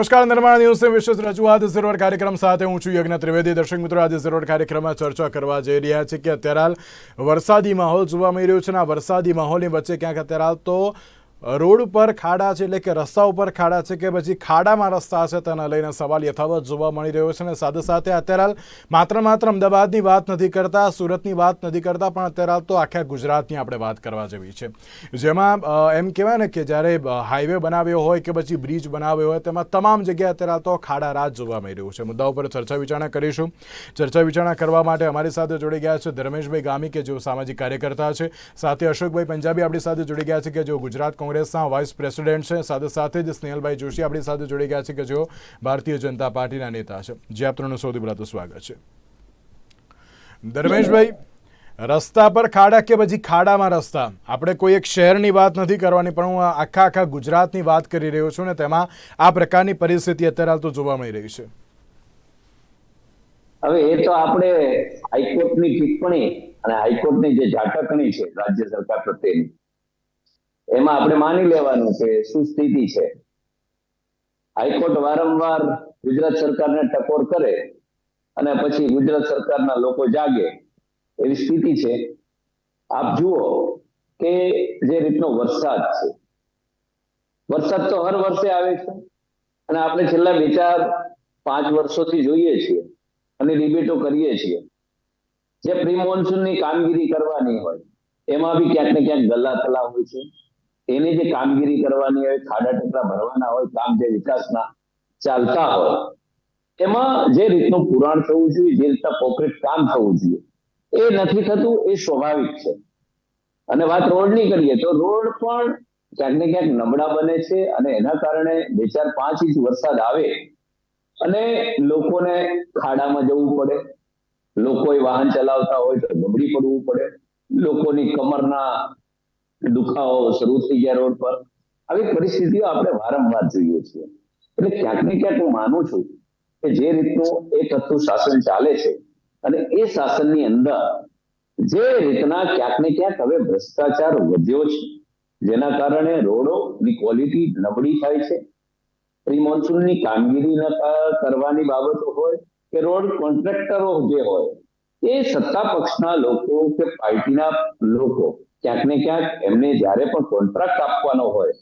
નમસ્કાર, નિર્માણ ન્યૂઝની વિશેષ રજૂઆત. ઝરોડ કાર્યક્રમ સાથે હું છું યજ્ઞ ત્રિવેદી. દર્શક મિત્રો, આજે ઝરોડ કાર્યક્રમમાં ચર્ચા કરવા જઈ રહ્યા છે કે અત્યારે હાલ વરસાદી માહોલ જોવા મળી રહ્યો છે અને આ વરસાદી માહોલની વચ્ચે ક્યાંક અત્યારે હાલ તો રોડ ઉપર ખાડા છે એટલે કે રસ્તા ઉપર ખાડા છે કે પછી ખાડામાં રસ્તા છે તેના લઈને સવાલ યથાવત જોવા મળી રહ્યો છે અને સાથે સાથે અત્યારે હાલ માત્ર માત્ર અમદાવાદની વાત નથી કરતા, સુરતની વાત નથી કરતા, પણ અત્યારે હાલ તો આખા ગુજરાતની આપણે વાત કરવા જેવી છે. જેમાં એમ કહેવાય ને કે જ્યારે હાઈવે બનાવ્યો હોય કે પછી બ્રિજ બનાવ્યો હોય તેમાં તમામ જગ્યાએ અત્યારે હાલ તો ખાડા રાજ જોવા મળી રહ્યું છે. મુદ્દા ઉપર ચર્ચા વિચારણા કરીશું. ચર્ચા વિચારણા કરવા માટે અમારી સાથે જોડી ગયા છે ધર્મેશભાઈ ગામી, કે જેઓ સામાજિક કાર્યકર્તા છે. સાથે અશોકભાઈ પંજાબી આપણી સાથે જોડી ગયા છે, કે જેઓ ગુજરાત કોંગ્રેસના વાઇસ પ્રેસિડેન્ટ છે. સાથે સાથે જ સ્નેહલભાઈ જોશી આપણી સાથે જોડી ગયા છે કે જેઓ ભારતીય જનતા પાર્ટીના નેતા છે. જે આપ સૌથી પહેલાં તો સ્વાગત છે. ધર્મેશભાઈ, રસ્તા પર ખાડા કે પછી ખાડામાં રસ્તા? આપણે કોઈ એક શહેરની વાત નથી કરવાની, પણ હું આખા આખા ગુજરાતની વાત કરી રહ્યો છું ને તેમાં આ પ્રકારની પરિસ્થિતિ અત્યારે હાલ તો જોવા મળી રહી છે. હવે એ તો આપણે હાઈકોર્ટની ટિપ્પણી અને હાઈકોર્ટની જે ઝાટકણી છે, રાજ્ય સરકાર પ્રત્યેની એમાં આપણે માની લેવાનું કે શું સ્થિતિ છે. હાઈકોર્ટ વારંવાર ગુજરાત સરકારને ટકોર કરે અને પછી ગુજરાત સરકારના લોકો જાગે, એવી સ્થિતિ છે. આપ જુઓ કે જે રીતનો વરસાદ છે. વરસાદ તો હર વર્ષે આવે છે અને આપણે છેલ્લા બે ચાર, પાંચ વર્ષોથી જોઈએ છીએ અને ડિબેટો કરીએ છીએ. જે પ્રી મોન્સૂનની કામગીરી કરવાની હોય, એમાં બી ક્યાંક ને ક્યાંક ગલ્લા તલા હોય છે. એની જે કામગીરી કરવાની હોય, ખાડા ટેકરા ભરવાના હોય, કામ જે વિકાસના ચાલતા હોય, એમાં જે રીતનું પુરાણ થવું જોઈએ, જે રીતના કોન્ક્રીટ કામ થવું જોઈએ, એ નથી થતું, એ સ્વાભાવિક છે. અને વાત રોડની કરીએ, તો રોડ પણ ક્યાંક ને ક્યાંક નબળા બને છે અને એના કારણે બે ચાર પાંચ ઇંચ વરસાદ આવે અને લોકોને ખાડામાં જવું પડે. લોકોએ વાહન ચલાવતા હોય તો ગબડી પડવું પડે. લોકોની કમરના દુખાવો શરૂ થઈ ગયા રોડ પર. આવી પરિસ્થિતિઓ આપણે વારંવાર જોઈએ છીએ. એટલે ક્યાંક ને ક્યાંક હું માનું છું કે જે રીતનું એક હતું શાસન ચાલે છે અને એ શાસનની અંદર જે રીતના ક્યાંક ને ક્યાંક હવે ભ્રષ્ટાચાર વધ્યો છે, જેના કારણે રોડોની ક્વોલિટી નબળી થાય છે. પ્રી કામગીરી કરવાની બાબતો હોય કે રોડ કોન્ટ્રાક્ટરો જે હોય, એ સત્તા પક્ષના લોકો કે પાર્ટીના લોકો ક્યાંક ને ક્યાંક એમને જ્યારે પણ કોન્ટ્રાક્ટ આપવાનો હોય,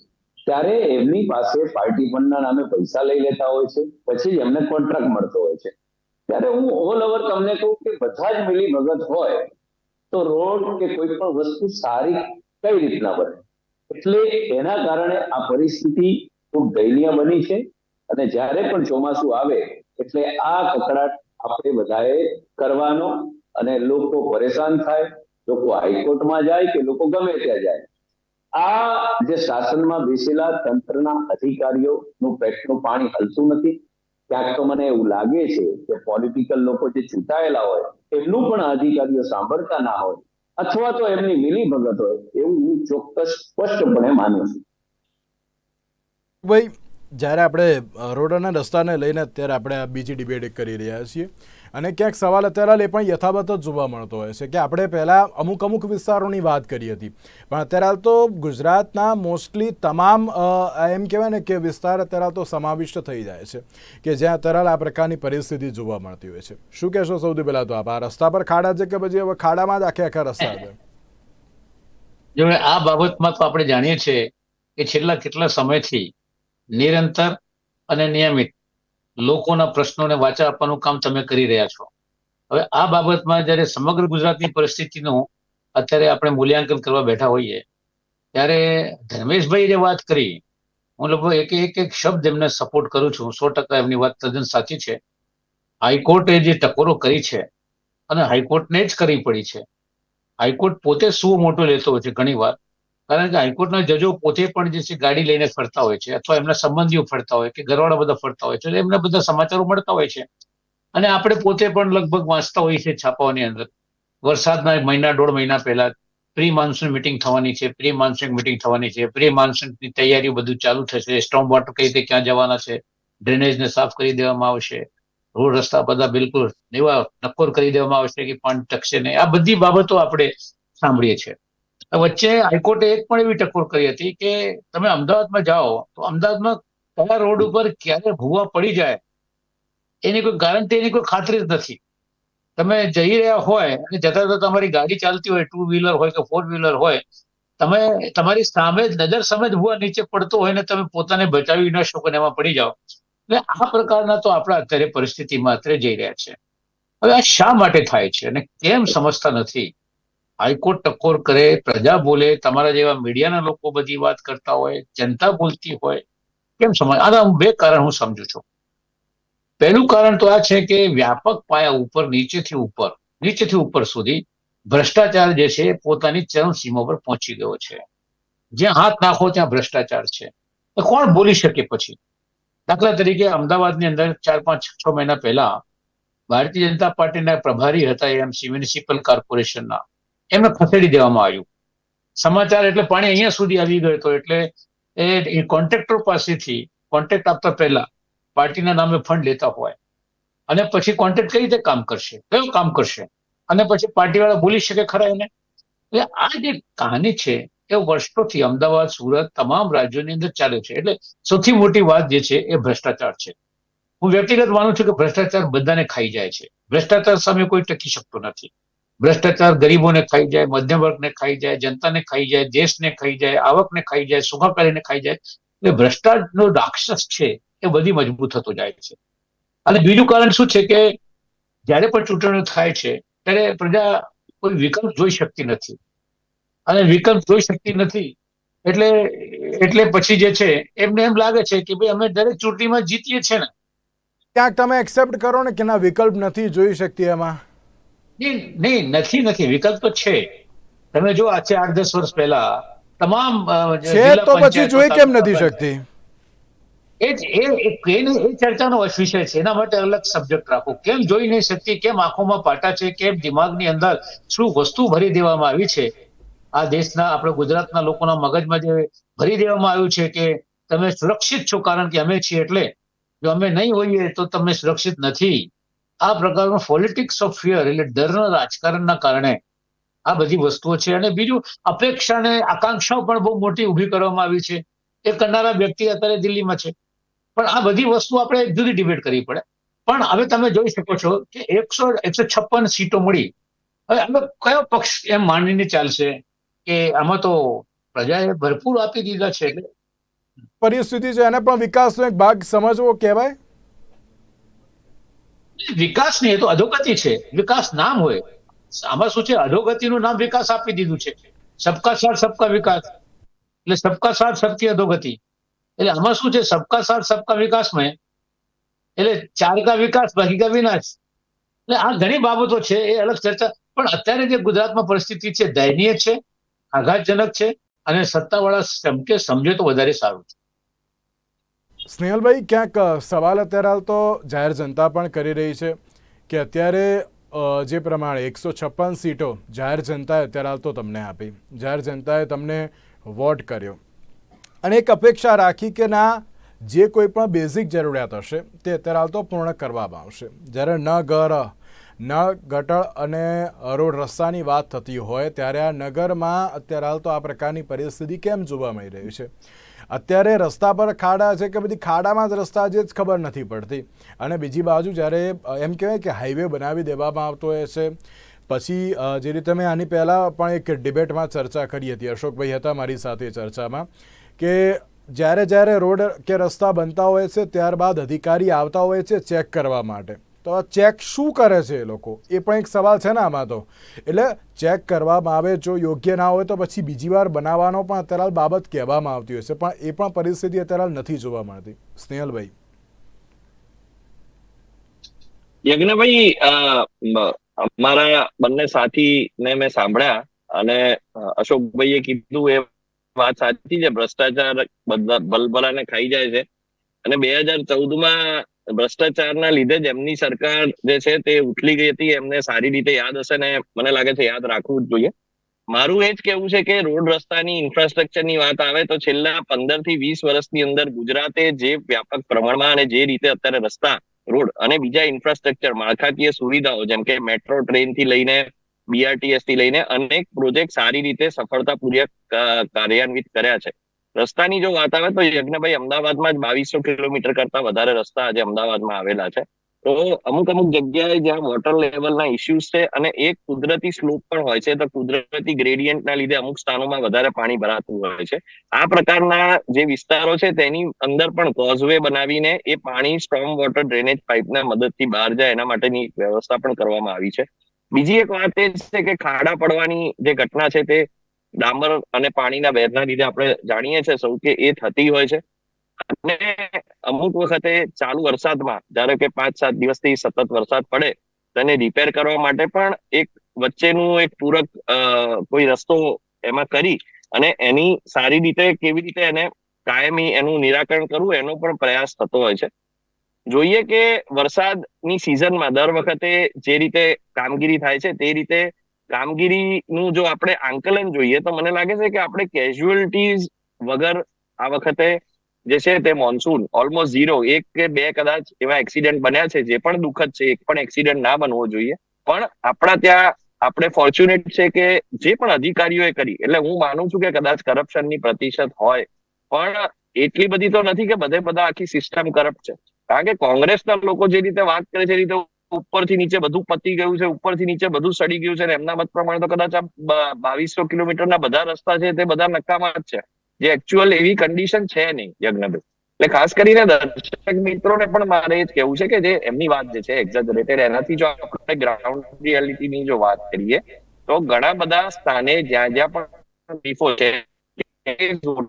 ત્યારે એમની પાસે પાર્ટી ફંડના નામે પૈસા લઈ લેતા હોય છે, પછી એમને કોન્ટ્રાક્ટ મળતો હોય છે. ત્યારે હું ઓલ ઓવર તમને કહું કે બધા જ મિલી ભગત હોય, તો રોડ કે કોઈ પણ વસ્તુ સારી કઈ રીતના બને? એટલે એના કારણે આ પરિસ્થિતિ ખૂબ દયનીય બની છે અને જ્યારે પણ ચોમાસું આવે, એટલે આ કકડાટ આપણે બધાએ કરવાનો અને લોકો પરેશાન થાય લોકો હાઈકોર્ટમાં જાય કે લોકો ગમે ત્યાં જાય. આ જે શાસનમાં બેસેલા તંત્રના અધિકારીઓનું પેટનું પાણી હલતું નથી. ક્યાંક તો મને એવું લાગે છે કે પોલિટિકલ લોકો જે ચૂંટાયેલા હોય, એમનું પણ અધિકારીઓ સાંભળતા ના હોય અથવા તો એમની મિલી ભગત હોય એવું હું ચોક્કસ સ્પષ્ટપણે માનું છું. ભાઈ જ્યારે આપણે રોડના રસ્તાને લઈને અત્યારે આપણે બીજી ડિબેટ કરી રહ્યા છીએ. અને ક્યાંક સવાલ અત્યારે એ પણ યથાવત જ જોવા મળતો હોય છે કે આપણે પહેલાં અમુક અમુક વિસ્તારોની વાત કરી હતી. પણ અત્યારે હાલ તો ગુજરાતના મોસ્ટલી તમામ એમ કહેવાય ને કે વિસ્તાર અત્યારે હાલ તો સમાવિષ્ટ થઈ જાય છે. કે જ્યાં અત્યારે હાલ આ પ્રકારની પરિસ્થિતિ જોવા મળતી હોય છે. શું કહેશો સૌથી પહેલાં તો આપ? આ રસ્તા પર ખાડા છે કે પછી હવે ખાડામાં જ આખે આખા રસ્તા છે? જો આ બાબતમાં તો આપણે જાણીએ છીએ કે છેલ્લા કેટલા સમયથી નિરંતર અને નિયમિત લોકોના પ્રશ્નોને વાચા આપવાનું કામ તમે કરી રહ્યા છો. હવે આ બાબતમાં જ્યારે સમગ્ર ગુજરાતની પરિસ્થિતિનું અત્યારે આપણે મૂલ્યાંકન કરવા બેઠા હોઈએ, ત્યારે ધર્મેશભાઈ જે વાત કરી, હું લગભગ એક એક એક શબ્દ એમને સપોર્ટ કરું છું. સો ટકા એમની વાત તદ્દન સાચી છે. હાઈકોર્ટે જે ટકોરો કરી છે અને હાઈકોર્ટને જ કરવી પડી છે. હાઈકોર્ટ પોતે શું મોટો લેતો હોય છે ઘણી વાર કારણ કે હાઈકોર્ટના જજો પોતે પણ જે છે ગાડી લઈને ફરતા હોય છે અથવા એમના સંબંધીઓ ફરતા હોય કે ઘરવાળા બધા ફરતા હોય છે, એટલે એમને બધા સમાચારો મળતા હોય છે. અને આપણે પોતે પણ લગભગ વાંચતા હોઈએ છીએ છાપાઓની અંદર. વરસાદના મહિના, દોઢ મહિના પહેલા પ્રી માન્સૂન મિટિંગ થવાની છે પ્રી માન્સૂન મિટિંગ થવાની છે પ્રી માન્સૂનની તૈયારીઓ બધું ચાલુ થશે. સ્ટોમ વોટર કઈ રીતે ક્યાં જવાના છે, ડ્રેનેજને સાફ કરી દેવામાં આવશે, રોડ રસ્તા બધા બિલકુલ એવા નક્કોર કરી દેવામાં આવશે કે પાણી ટકશે નહીં. આ બધી બાબતો આપણે સાંભળીએ છીએ. વચ્ચે હાઈકોર્ટે એક પણ એવી ટકોર કરી હતી કે તમે અમદાવાદમાં જાઓ, તો અમદાવાદમાં કયા રોડ ઉપર ક્યારે ભૂવા પડી જાય, એની કોઈ ગારંટી એની કોઈ ખાતરી જ નથી. તમે જઈ રહ્યા હોય અને જતા જતા તમારી ગાડી ચાલતી હોય ટુ વ્હીલર હોય કે ફોર વ્હીલર હોય, તમે તમારી સામે જ, નજર સામે જ ભૂવા નીચે પડતો હોય ને તમે પોતાને બચાવી ન શકો ને એમાં પડી જાઓ. એટલે આ પ્રકારના તો આપણા અત્યારે પરિસ્થિતિમાં અત્યારે જઈ રહ્યા છે. હવે આ શા માટે થાય છે અને કેમ સમજતા નથી? હાઈકોર્ટ ટકોર કરે, પ્રજા બોલે, તમારા જેવા મીડિયાના લોકો બધી વાત કરતા હોય, જનતા બોલતી હોય, કેમ સમજ? આના બે કારણ હું સમજુ છું. પહેલું કારણ તો આ છે કે વ્યાપક પાયા ઉપર, નીચેથી ઉપર નીચેથી ઉપર સુધી ભ્રષ્ટાચાર જે છે પોતાની પોતાની ચરમસીમા પર પહોંચી ગયો છે. જ્યાં હાથ નાખો ત્યાં ભ્રષ્ટાચાર છે. તો કોણ બોલી શકે પછી? દાખલા તરીકે અમદાવાદની અંદર ચાર પાંચ છ મહિના પહેલા ભારતીય જનતા પાર્ટીના પ્રભારી હતા એમસી મ્યુનિસિપલ કોર્પોરેશનના. એમને ખસેડી દેવામાં આવ્યું. સમાચાર એટલે પાણી અહીંયા સુધી આવી ગયો હતો. એટલે એ કોન્ટ્રાક્ટર પાસેથી કોન્ટ્રાક્ટ આપતા પહેલા પાર્ટીના નામે ફંડ લેતા હોય. અને પછી કોન્ટ્રાક્ટ કઈ રીતે કામ કરશે? કયું કામ કરશે? અને પછી પાર્ટીવાળા બોલી શકે ખરા એને? એટલે આ જે કહાની છે એ વર્ષોથી અમદાવાદ, સુરત તમામ રાજ્યોની અંદર ચાલે છે. એટલે સૌથી મોટી વાત જે છે એ ભ્રષ્ટાચાર છે. હું વ્યક્તિગત માનું છું કે ભ્રષ્ટાચાર બધાને ખાઈ જાય છે. ભ્રષ્ટાચાર સામે કોઈ ટકી શકતો નથી. ભ્રષ્ટાચાર ગરીબોને ખાઈ જાય, મધ્યમ વર્ગને ખાઈ જાય, જનતાને ખાઈ જાય, દેશને ખાઈ જાય, આવકને ખાઈ જાય, સુખાકારીને ખાઈ જાય, એટલે ભ્રષ્ટાચારનો રાક્ષસ છે એ બધી મજબૂત થતો જાય છે. અને બીજું કારણ શું છે કે જ્યારે પણ ચૂંટણીઓ થાય છે, ત્યારે પ્રજા કોઈ વિકલ્પ જોઈ શકતી નથી. અને વિકલ્પ જોઈ શકતી નથી, એટલે એટલે પછી જે છે, એમને એમ લાગે છે કે ભાઈ અમે દરેક ચૂંટણીમાં જીતીએ છીએ ને. ક્યાંક તમે એક્સેપ્ટ કરો ને કે ના, વિકલ્પ નથી જોઈ શકતી એમાં. નહીં નથી નથી. વિકલ્પ તો છે. તમે જો આજે આઠ દસ વર્ષ પહેલા તમામ છે તો પછી જોઈ કેમ નથી શકતી. એ જ એ એ ચર્ચાનો વિષય છે. એના માટે અલગ સબ્જેક્ટ રાખો. કેમ જોઈ નહીં શકતી? કેમ આંખોમાં પાટા છે? કેમ દિમાગની અંદર શું વસ્તુ ભરી દેવામાં આવી છે? આ દેશના આપણે ગુજરાતના લોકોના મગજમાં જે ભરી દેવામાં આવ્યું છે કે તમે સુરક્ષિત છો કારણ કે અમે છીએ એટલે. જો અમે નહીં હોઈએ તો તમે સુરક્ષિત નથી. આ પ્રકારનું પોલિટિક્સ ઓફ ફિયર એટલે ડરના રાજકારણના કારણે આ બધી વસ્તુઓ છે. અને બીજું અપેક્ષા અને આકાંક્ષાઓ પણ બહુ મોટી ઊભી કરવામાં આવી છે. એ કરનારા વ્યક્તિ અત્યારે દિલ્હીમાં છે. પણ આ બધી વસ્તુ આપણે જુદી ડિબેટ કરવી પડે. પણ હવે તમે જોઈ શકો છો કે એકસો એકસો છપ્પન સીટો મળી. હવે અમે કયો પક્ષ એમ માનીને ચાલશે કે આમાં તો પ્રજાએ ભરપૂર આપી દીધા છે? પરિસ્થિતિ છે. એને પણ વિકાસનો એક ભાગ સમજવો કહેવાય. વિકાસ નહીં એ તો અધોગતિ છે. વિકાસ નામ હોય. આમાં શું છે? અધોગતિનું નામ વિકાસ આપી દીધું છે. સબકા સાથ સબકા વિકાસ. એટલે સબકા સાથ સબકી અધોગતિ. એટલે આમાં શું છે? સબકા સાથ સબકા વિકાસમાં એટલે ચાર કા વિકાસ બાકી કા વિનાશ. એટલે આ ઘણી બાબતો છે, એ અલગ ચર્ચા. પણ અત્યારે જે ગુજરાતમાં પરિસ્થિતિ છે, દયનીય છે, આઘાતજનક છે અને સત્તાવાળા સમજે તો વધારે સારું છે. સ્નેહલભાઈ, ક્યાંક સવાલ અત્યારે હાલ તો જાહેર જનતા પણ કરી રહી છે કે અત્યારે જે પ્રમાણે એકસો છપ્પન સીટો જાહેર જનતાએ અત્યારે હાલ તો તમને આપી. જાહેર જનતાએ તમને વોટ કર્યો. અને એક અપેક્ષા રાખી કે ના, જે કોઈ પણ બેઝિક જરૂરિયાત હશે, તે અત્યારે હાલ તો પૂર્ણ કરવામાં આવશે. જ્યારે ન ઘર, ન ગટળ અને રોડ રસ્તાની વાત થતી હોય, ત્યારે આ નગરમાં અત્યારે હાલ તો આ પ્રકારની પરિસ્થિતિ કેમ જોવા મળી રહી છે? અત્યારે રસ્તા પર ખાડા છે કે બધી ખાડામાં જ રસ્તા જે જ ખબર નથી પડતી. અને બીજી બાજુ જ્યારે એમ કહેવાય કે હાઈવે બનાવી દેવામાં આવતો હોય છે પછી જે રીતે મેં આની પહેલાં પણ એક ડિબેટમાં ચર્ચા કરી હતી, અશોકભાઈ હતા મારી સાથે ચર્ચામાં, કે જ્યારે જ્યારે રોડ કે રસ્તા બનતા હોય છે, ત્યારબાદ અધિકારી આવતા હોય છે ચેક કરવા માટે. તો ચેક શું કરે છે એ લોકો? એ પણ એક સવાલ છે ને આમાં તો. એટલે ચેક કરવામાં આવે, જો યોગ્ય ના હોય તો પછી બીજી વાર બનાવવાનો પણ અત્યારે બાબત કહેવામાં આવતી હોય છે. પણ એ પણ પરિસ્થિતિ અત્યારે નથી જોવા મળતી. સ્નેહલભાઈ. યજ્ઞભાઈ અમારા બંને સાથીને મેં સાંભળ્યા અને અશોકભાઈએ કીધું એ વાત સાચી છે. ભ્રષ્ટાચાર બધા ભલભલાને ખાઈ જાય છે. અને બે હજાર ચૌદમાં ભ્રષ્ટાચારના લીધે જ એમની સરકાર જે છે તે ઉથલી ગઈ હતી, એમને સારી રીતે યાદ હશે ને મને લાગે છે યાદ રાખવું જ જોઈએ. મારું એ જ કેવું છે કે રોડ રસ્તાની ઇન્ફ્રાસ્ટ્રક્ચરની વાત આવે તો છેલ્લા પંદરથી વીસ વર્ષની અંદર ગુજરાતે જે વ્યાપક પ્રમાણમાં અને જે રીતે અત્યારે રસ્તા, રોડ અને બીજા ઇન્ફ્રાસ્ટ્રક્ચર માળખાકીય સુવિધાઓ જેમ કે મેટ્રો ટ્રેનથી લઈને બીઆરટીએસથી લઈને અનેક પ્રોજેક્ટ સારી રીતે સફળતાપૂર્વક કાર્યાન્વિત કર્યા છે. રસ્તાની જો વાત આવે તો યજ્ઞભાઈ અમદાવાદમાં જ બાવીસો કિલોમીટર કરતા વધારે રસ્તા આજે અમદાવાદમાં આવેલા છે. તો અમુક અમુક જગ્યાએ જ્યાં વોટર લેવલના ઇસ્યુઝ છે અને એક કુદરતી સ્લોપ પણ હોય છે, તો કુદરતી ગ્રેડિયન્ટના લીધે અમુક સ્થાનોમાં વધારે પાણી ભરાતું હોય છે. આ પ્રકારના જે વિસ્તારો છે તેની અંદર પણ કોઝવે બનાવીને એ પાણી સ્ટ્રોંગ વોટર ડ્રેનેજ પાઇપના મદદથી બહાર જાય એના માટેની વ્યવસ્થા પણ કરવામાં આવી છે. બીજી એક વાત એ છે કે ખાડા પડવાની જે ઘટના છે તે ડામર અને પાણીના વહેરના લીધે આપણે જાણીએ છીએ સૌ કે એ થતી હોય છે. અને અમુક વખતે ચાલુ વરસાદમાં, ધારો કે પાંચ સાત દિવસથી સતત વરસાદ પડે, તેને રિપેર કરવા માટે પણ એક વચ્ચેનું એક પૂરક કોઈ રસ્તો એમાં કરી અને એની સારી રીતે કેવી રીતે એને કાયમી એનું નિરાકરણ કરવું એનો પણ પ્રયાસ થતો હોય છે. જોઈએ કે વરસાદની સિઝનમાં દર વખતે જે રીતે કામગીરી થાય છે તે રીતે કામગીરીનું જો આપણે આંકલન જોઈએ, તો મને લાગે છે કે આપણે કેઝ્યુઅલિટીઝ વગર આ વખતે જે છે તે મોન્સૂન ઓલમોસ્ટ ઝીરો એક કે બે કદાચ એવા એક્સિડન્ટ બન્યા છે, જે પણ દુઃખદ છે, એક પણ એક્સિડન્ટ ના બનવો જોઈએ. પણ આપણા ત્યાં આપણે ફોર્ચ્યુનેટ છે કે જે પણ અધિકારીઓએ કરી, એટલે હું માનું છું કે કદાચ કરપ્શનની પ્રતિશત હોય, પણ એટલી બધી તો નથી કે બધે બધા આખી સિસ્ટમ કરપ્ટ છે. કારણ કે કોંગ્રેસના લોકો જે રીતે વાત કરે છે, એ રીતે ઉપરથી નીચે બધું પતી ગયું છે, ઉપરથી નીચે બધું સડી ગયું છે ને એમના મત પ્રમાણે તો કદાચ આ બાવીસો કિલોમીટરના બધા રસ્તા છે તે બધા નકામા જ છે. જે એકચ્યુઅલ એવી કન્ડિશન છે નહીં યજ્ઞભાઈ એટલે ખાસ કરીને દર્શક મિત્રોને પણ મારે એ જ કહેવું છે કે જે એમની વાત જે છે એક્ઝેજરેટેડ એનાથી જો આપણે ગ્રાઉન્ડ રિયાલિટીની જો વાત કરીએ, તો ઘણા બધા સ્થાને જ્યાં જ્યાં પણ તકલીફો છે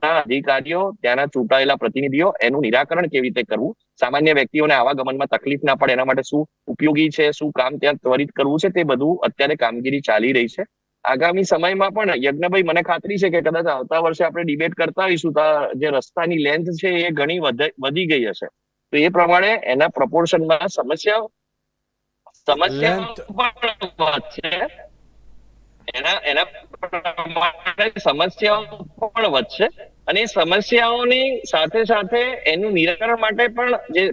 અધિકારીઓ ત્યાંના ચૂંટાયેલા પ્રતિનિધિઓ એનું નિરાકરણ કેવી રીતે કરવું? સામાન્ય વ્યક્તિઓને આવાગમનમાં તકલીફ ના પડે એના માટે શું ઉપયોગી છે શું કામ ત્યાં ત્વરિત કરવું છે તે બધું અત્યારે કામગીરી ચાલી રહી છે. આગામી સમયમાં પણ યજ્ઞભાઈ મને ખાતરી છે કે કદાચ આવતા વર્ષે આપણે ડિબેટ કરતા હોઈશું તો જે રસ્તાની લેન્થ છે એ ઘણી વધી ગઈ હશે. તો એ પ્રમાણે એના પ્રપોર્શનમાં સમસ્યા Length- પણ વધશે એના એના સમસ્યાઓ પણ વધશે અને સમસ્યાઓની સાથે સાથે એનું નિરાકરણ માટે પણ જે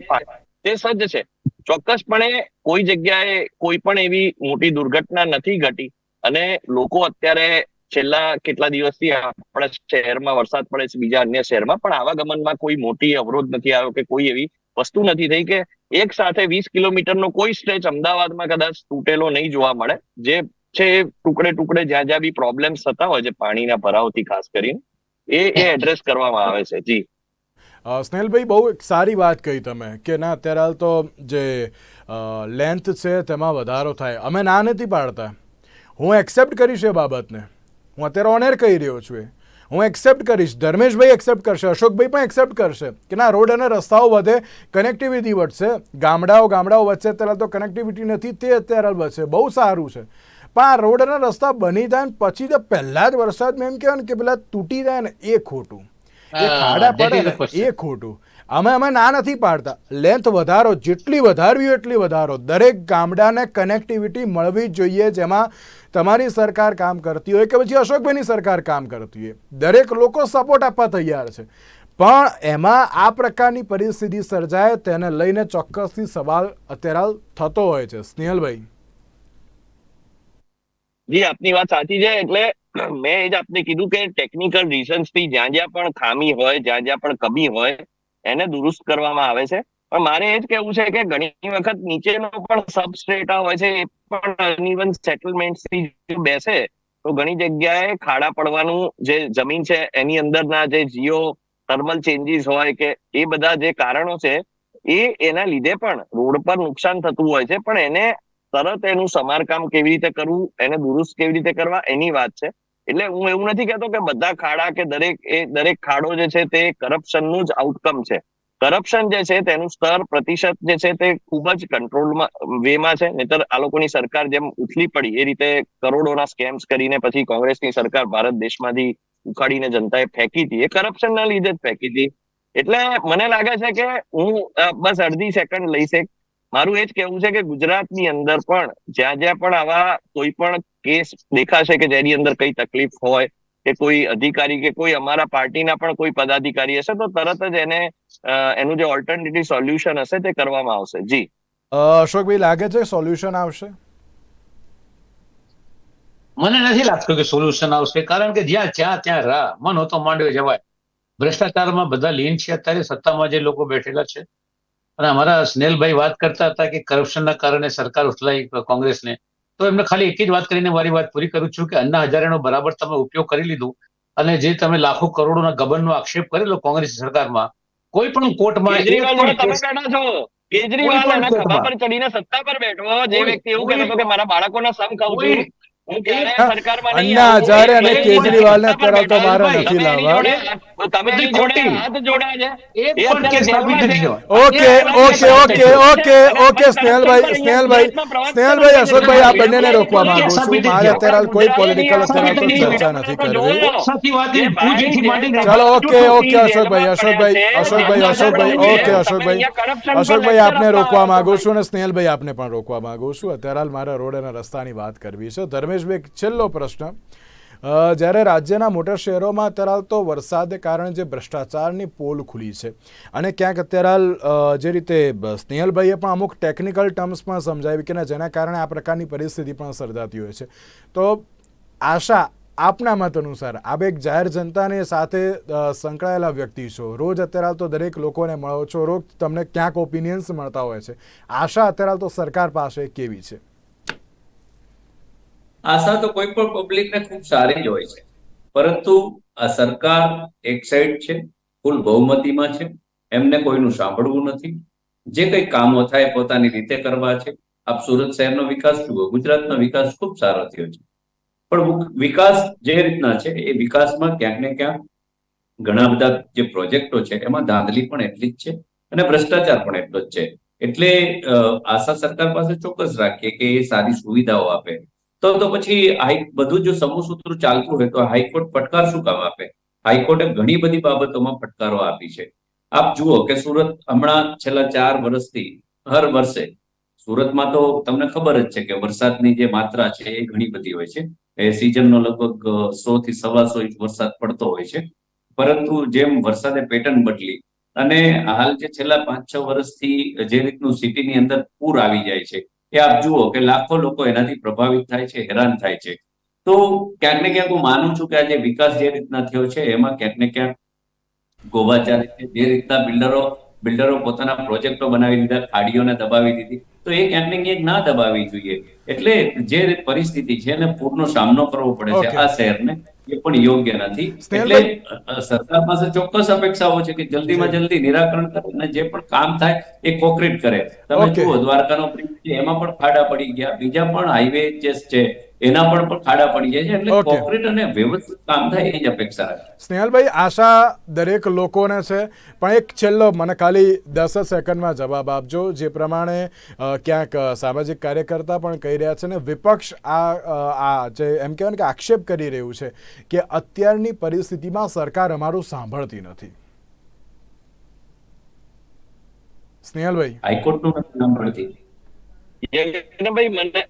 તે સજ્જ છે, ચોક્કસપણે કોઈ જગ્યાએ કોઈ પણ એવી મોટી દુર્ઘટના નથી ઘટી અને લોકો અત્યારે છેલ્લા કેટલા દિવસથી આપણા શહેરમાં વરસાદ પડે છે, બીજા અન્ય શહેરમાં, પણ આવાગમનમાં કોઈ મોટી અવરોધ નથી આવ્યો કે કોઈ એવી વસ્તુ નથી થઈ કે એક સાથે વીસ કિલોમીટરનો કોઈ સ્ટ્રેચ અમદાવાદમાં કદાચ તૂટેલો નહીં જોવા મળે, જે છે ટુકડે ટુકડે જ્યાં જ્યાં બી પ્રોબ્લેમ્સ થતા હોય છે પાણીના ભરાવથી ખાસ કરીને, એ એ એડ્રેસ કરવામાં આવે છે. જી. સ્નેહલભાઈ, બહુ એક સારી વાત કહી તમે, કે ના, અત્યારે હાલ તો જે લેન્થ છે, તેમાં વધારો થાય. અમે ના નથી પાડતા. હું એક્સેપ્ટ કરીશ એ બાબતને. હું અત્યારે ઓનેર કહી રહ્યો છું હું એક્સેપ્ટ કરીશ. ધર્મેશભાઈ એક્સેપ્ટ કરશે, અશોકભાઈ પણ એક્સેપ્ટ કરશે, કે ના, રોડ અને રસ્તાઓ વધે કનેક્ટિવિટી વધશે, ગામડાઓ ગામડાઓ વચ્ચે અત્યારે તો કનેક્ટિવિટી નથી, તે અત્યારે વધશે. બહુ સારું છે. પણ આ રોડના રસ્તા બની જાય ને પછી તો પહેલા જ વરસાદમાં એમ કહેવાય ને કે પેલા તૂટી જાય ને એ ખોટું. એ ખાડા પડે એ ખોટું. અમે અમે ના નથી પાડતા. લેન્થ વધારો જેટલી વધારવી એટલી વધારો. દરેક ગામડાને કનેક્ટિવિટી મળવી જોઈએ જેમાં તમારી સરકાર કામ કરતી હોય કે પછી અશોકભાઈની સરકાર કામ કરતી હોય. દરેક લોકો સપોર્ટ આપવા તૈયાર છે. પણ એમાં આ પ્રકારની પરિસ્થિતિ સર્જાય તેને લઈને ચોક્કસથી સવાલ અત્યારે થતો હોય છે. સ્નેહલભાઈ. જી આપની વાત સાચી છે, એટલે મેં એ જ આપને કીધું કે ટેકનિકલ રીઝન્સથી જ્યાં જ્યાં પણ ખામી હોય, જ્યાં જ્યાં પણ કમી હોય, એને દુરુસ્ત કરવામાં આવે છે. પણ મારે એ જ કહેવું છે કે ઘણી વખત નીચેનો પણ સબસ્ટ્રેટા હોય છે, એ પણ અનઇવન સેટલમેન્ટથી બેસે, તો ઘણી જગ્યાએ ખાડા પડવાનું જે જમીન છે, એની અંદરના જે જીઓ થર્મલ ચેન્જીસ હોય કે એ બધા જે કારણો છે, એ એના લીધે પણ રોડ પર નુકસાન થતું હોય છે. પણ એને તરત એનું સમારકામ કેવી રીતે કરવું, એને દુરુસ્ત કેવી રીતે કરવા, એની વાત છે. એટલે હું એવું નથી કહેતો કે બધા ખાડા કે દરેક એ દરેક ખાડો જે છે તે કરપ્શનનું જ આઉટકમ છે. કરપ્શન જે છે તેનું સ્તર પ્રતિશત જે છે તે ખૂબ જ કંટ્રોલમાં વેમાં છે. નહીતર આ લોકોની સરકાર જેમ ઉથલી પડી, એ રીતે કરોડોના સ્કેમ્સ કરીને પછી કોંગ્રેસની સરકાર ભારત દેશમાંથી ઉખાડીને જનતાએ ફેંકી હતી. એ કરપ્શનના લીધે જ ફેંકી હતી. એટલે મને લાગે છે કે હું બસ અડધી સેકન્ડ લઈશ એક. મારું એ જ કહેવું છે કે ગુજરાતની અંદર પણ જ્યાં જ્યાં પણ આવા કોઈ પણ કેસ દેખાશે કે જેની અંદર કઈ તકલીફ હોય કે કોઈ અધિકારી કે કોઈ અમારા પાર્ટીના પણ કોઈ પદાધિકારી હશે તો તરત જ એને એનું જે ઓલ્ટરનેટિવ સોલ્યુશન હશે તે કરવામાં આવશે. જી. અશોકભાઈ લાગે છે સોલ્યુશન આવશે? મને નથી લાગતું કે સોલ્યુશન આવશે કારણ કે જ્યાં જ્યાં ત્યાં રાહ મન તો માંડવે જવાય. ભ્રષ્ટાચારમાં બધા લીન છે અત્યારે સત્તામાં જે લોકો બેઠેલા છે અને અમારા સ્નેહલભાઈ વાત કરતા હતા કે કરપ્શનના કારણે સરકાર ઉથલાઈ કોંગ્રેસને તો એમને ખાલી એક જ વાત કરીને મારી વાત પૂરી કરું છું કે અન્ના હજારેનો બરાબર તમે ઉપયોગ કરી લીધું અને જે તમે લાખો કરોડોના ગબનનો આક્ષેપ કરેલો કોંગ્રેસ સરકારમાં કોઈ પણ કોર્ટમાં કેજરીવાલ સત્તા પર બેઠો. જે વ્યક્તિ એવું કહેતો કે મારા બાળકોના સમ કહું છું અન્ના હજારે અને કેજરીવાલ ને અત્યારે તો મારે નથી લાવવા. Okay okay okay okay okay Snehalbhai Snehalbhai Snehalbhai અશોકભાઈ આ બંનેને રોકવા માંગુ છું. મારે અત્યારે હાલ કોઈ પોલિટિકલ અત્યારે ચર્ચા નથી કરવી ચાલો ઓકે ઓકે અશોકભાઈ અશોકભાઈ અશોકભાઈ અશોકભાઈ ઓકે અશોકભાઈ. અશોકભાઈ આપને રોકવા માંગુ છું અને સ્નેહલભાઈ આપને પણ રોકવા માંગુ છું. અત્યારે હાલ મારે રોડ અને રસ્તાની વાત કરવી છે ધર્મેશભાઈ એક છેલ્લો પ્રશ્ન. જ્યારે રાજ્યના મોટા શહેરોમાં અત્યારે હાલ તો વરસાદને કારણે જે ભ્રષ્ટાચારની પોલ ખુલી છે અને ક્યાંક અત્યારે હાલ જે રીતે સ્નેહલભાઈએ પણ અમુક ટેકનિકલ ટર્મ્સ પણ સમજાવી કે જેના કારણે આ પ્રકારની પરિસ્થિતિ પણ સર્જાતી હોય છે. તો આશા આપના મત અનુસાર, આપ એક જાહેર જનતાને સાથે સંકળાયેલા વ્યક્તિ છો. રોજ અત્યારે હાલ તો દરેક લોકોને મળો છો. રોજ તમને ક્યાંક ઓપિનિયન્સ મળતા હોય છે. આશા અત્યારે હાલ તો સરકાર પાસે કેવી છે? આશા તો કોઈ પણ પબ્લિકને ખૂબ સારી જ હોય છે. પરંતુ આ સરકાર એક સાઈડ છે, ફૂલ બહુમતીમાં છે, એમને કોઈનું સાંભળવું નથી. જે કંઈ કામો થાય પોતાની રીતે કરવા છે. આપ સુરત શહેરનો વિકાસ જુઓ, ગુજરાતનો વિકાસ ખૂબ સારો થયો છે. પણ વિકાસ જે રીતના છે, એ વિકાસમાં ક્યાંક ને ક્યાંક ઘણા બધા જે પ્રોજેક્ટો છે, એમાં ધાંધલી પણ એટલી જ છે અને ભ્રષ્ટાચાર પણ એટલો જ છે. એટલે આશા સરકાર પાસે ચોક્કસ રાખીએ કે એ સારી સુવિધાઓ આપે. તો તો પછી હાઈ બધું જો સમૂહસૂત્ર ચાલતું હોય તો હાઈકોર્ટ ફટકાર શું કામ આપે? હાઈકોર્ટે ઘણી બધી બાબતોમાં ફટકારો આપી છે. આપ જુઓ કે સુરત હમણાં છેલ્લા ચાર વર્ષથી હર વર્ષે સુરતમાં તો તમને ખબર જ છે કે વરસાદની જે માત્રા છે એ ઘણી બધી હોય છે. એ સિઝનનો લગભગ સો થી સવાસો ઇંચ વરસાદ પડતો હોય છે. પરંતુ જેમ વરસાદે પેટર્ન બદલી અને હાલ જે છેલ્લા પાંચ છ વર્ષથી જે રીતનું સિટીની અંદર પૂર આવી જાય છે એ આપ જુઓ કે લાખો લોકો એનાથી પ્રભાવિત થાય છે હેરાન થાય છે. તો ક્યાંક ને ક્યાંક હું માનું છું કે આજે વિકાસ જે રીતના થયો છે એમાં ક્યાંક ને ક્યાંક ગોવાચારી છે જે રીતના બિલ્ડરો બિલ્ડરો પોતાના પ્રોજેક્ટો બનાવી દીધા ખાડીઓને દબાવી દીધી. તો એ ક્યાંક ને ક્યાંક ના દબાવી જોઈએ. એટલે જે પરિસ્થિતિ છે એને પૂરનો સામનો કરવો પડે છે. આ શહેરને. એ પણ યોગ્ય નથી. એટલે સરકાર પાસે ચોક્કસ અપેક્ષાઓ છે કે જલ્દીમાં જલ્દી નિરાકરણ કરે અને જે પણ કામ થાય એ કોન્ક્રીટ કરે. તમે. જુઓ દ્વારકાનો એમાં પણ ખાડા પડી ગયા. બીજા પણ હાઈવે જે છે એના પણ પણ ખાડા પડી જાય છે એટલે કોન્ક્રીટ અને વ્યવસ્થિત કામ થાય એ જ અપેક્ષા રાખે. સ્નેહલભાઈ આશા દરેક લોકોને છે પણ એક છેલ્લો મને ખાલી દસ જ સેકન્ડમાં જવાબ આપજો જે પ્રમાણે ક્યાંક સામાજિક કાર્યકર્તા પણ કહી રહ્યા છે ને વિપક્ષ આ આ જે એમ કહેવાય ને કે આક્ષેપ કરી રહ્યું છે કે અત્યારની પરિસ્થિતિમાં સરકાર અમારું સાંભળતી નથી. સ્નેહલભાઈ. હાઈકોર્ટનું નથી સાંભળતી. ભાઈ મને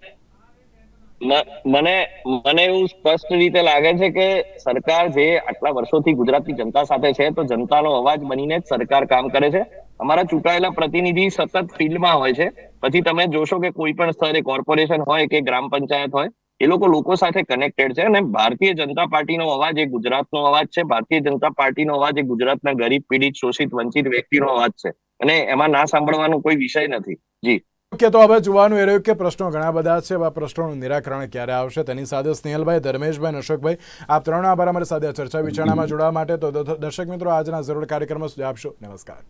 મને મને એવું સ્પષ્ટ રીતે લાગે છે કે સરકાર જે આટલા વર્ષોથી ગુજરાતની જનતા સાથે છે, તો જનતાનો અવાજ બનીને જ સરકાર કામ કરે છે. અમારા ચૂંટાયેલા પ્રતિનિધિ સતત ફિલ્ડમાં હોય છે. પછી તમે જોશો કે કોઈ પણ સ્તરે કોર્પોરેશન હોય કે ગ્રામ પંચાયત હોય, એ લોકો લોકો સાથે કનેક્ટેડ છે અને ભારતીય જનતા પાર્ટીનો અવાજ એ ગુજરાતનો અવાજ છે. ભારતીય જનતા પાર્ટીનો અવાજ એ ગુજરાતના ગરીબ, પીડિત, શોષિત, વંચિત વ્યક્તિનો અવાજ છે. અને એમાં ના સાંભળવાનો કોઈ વિષય નથી. જી. કે તો હવે જોવાનું એ રહ્યું કે પ્રશ્નો ઘણા બધા છે આ પ્રશ્નોનું નિરાકરણ ક્યારે આવશે? તેની સાથે સ્નેહલભાઈ, ધર્મેશભાઈ અશોકભાઈ, આપ ત્રણ આભાર અમારી સાથે ચર્ચા વિચારણામાં જોડાવા માટે. તો દર્શક મિત્રો, આજના જરૂર કાર્યક્રમમાં સુધી આપશો. નમસ્કાર.